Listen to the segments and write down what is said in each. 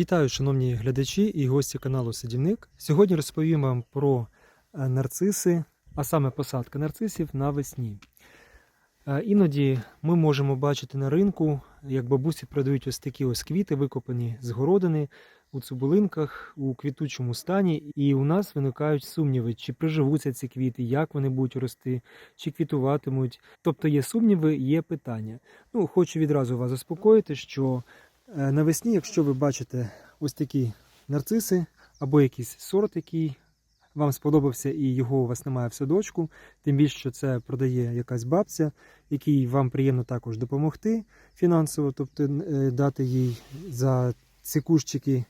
Вітаю, шановні глядачі і гості каналу Садівник. Сьогодні розповім вам про е, нарциси, а саме посадка нарцисів навесні. Е, Іноді ми можемо бачити на ринку, як бабусі продають ось такі ось квіти, викопані з городини у цибулинках у квітучому стані, і у нас виникають сумніви, чи приживуться ці квіти, як вони будуть рости, чи квітуватимуть. Тобто є сумніви, є питання. Ну, хочу відразу вас заспокоїти, що Навесні, якщо ви бачите ось такі нарциси або якийсь сорт, який вам сподобався і його у вас немає в садочку, тим більше, що це продає якась бабця, якій вам приємно також допомогти фінансово, тобто е, дати їй за ці кущики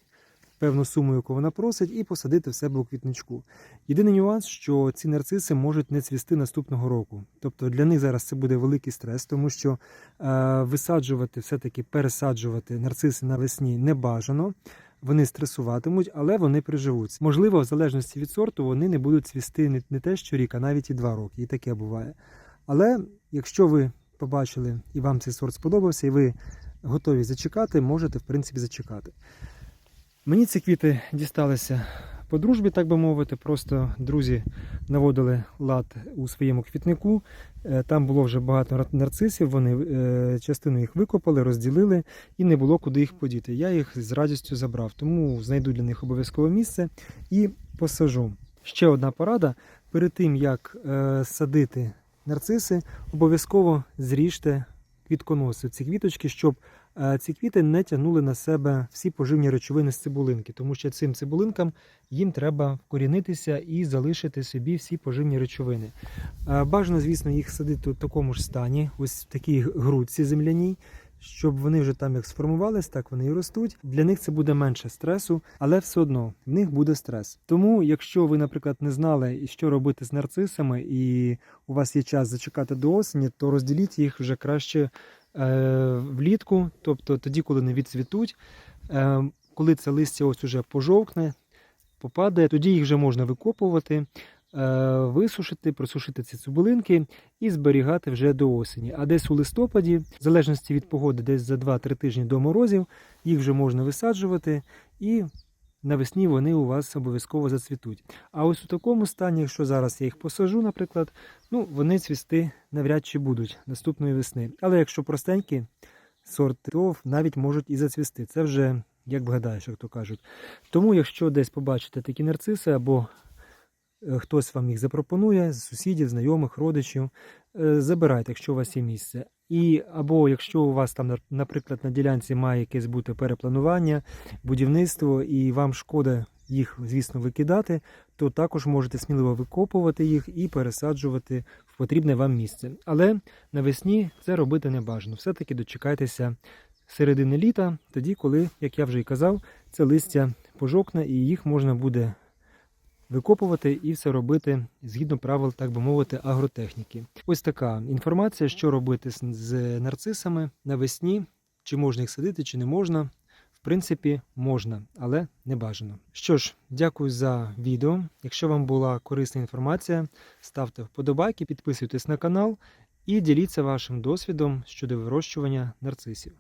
певну суму, яку вона просить, і посадити в себе у квітничку. Єдиний нюанс, що ці нарциси можуть не цвісти наступного року. Тобто для них зараз це буде великий стрес, тому що е, висаджувати, все-таки пересаджувати нарциси навесні не бажано. Вони стресуватимуть, але вони приживуться. Можливо, в залежності від сорту вони не будуть цвісти не, те що рік, а навіть і два роки. І таке буває. Але якщо ви побачили і вам цей сорт сподобався, і ви готові зачекати, можете в принципі зачекати. Мені ці квіти дісталися по дружбі, так би мовити. Просто друзі наводили лад у своєму квітнику. Е, Там було вже багато нарцисів. Вони е, частину їх викопали, розділили і не було куди їх подіти. Я їх з радістю забрав, тому знайду для них обов'язкове місце і посажу. Ще одна порада: перед тим як е, садити нарциси, обов'язково зріжте квітконоси, ці квіточки, щоб ці квіти не тягнули на себе всі поживні речовини з цибулинки, тому що цим цибулинкам їм треба вкорінитися і залишити собі всі поживні речовини. Е, Бажано, звісно, їх садити у такому ж стані, ось в такій грудці земляній. Щоб вони вже там як сформувались, так вони і ростуть. Для них це буде менше стресу, але все одно в них буде стрес. Тому, якщо ви, наприклад, не знали, що робити з нарцисами, і у вас є час зачекати до осені, то розділіть їх вже краще е, влітку, тобто тоді, коли не відцвітуть. Е, коли це листя ось уже пожовкне, попадає, тоді їх вже можна викопувати. е, Висушити, просушити ці цибулинки і зберігати вже до осені. А десь у листопаді, в залежності від погоди, десь за 2-3 тижні до морозів, їх вже можна висаджувати, і навесні вони у вас обов'язково зацвітуть. А ось у такому стані, якщо зараз я їх посажу, наприклад, ну вони цвісти навряд чи будуть наступної весни. Але якщо простенькі сорти, то навіть можуть і зацвісти. Це вже як вгадаєш, як то кажуть. Тому, якщо десь побачите такі нарциси або е, хтось вам їх запропонує з сусідів, знайомих, родичів, е, забирайте, якщо у вас є місце. І або якщо у вас там, на- наприклад, на ділянці має якесь бути перепланування, будівництво, і вам шкода їх, звісно, викидати, то також можете сміливо викопувати їх і пересаджувати в потрібне вам місце. Але навесні це робити не бажано. Все-таки дочекайтеся середини літа, тоді, коли, як я вже і казав, це листя пожовкне і їх можна буде викопувати і все робити згідно правил, так би мовити, агротехніки. Ось така інформація, що робити з, нарцисами навесні, чи можна їх садити, чи не можна. В принципі, можна, але не бажано. Що ж, дякую за відео. Якщо вам була корисна інформація, ставте вподобайки, підписуйтесь на канал і діліться вашим досвідом щодо вирощування нарцисів.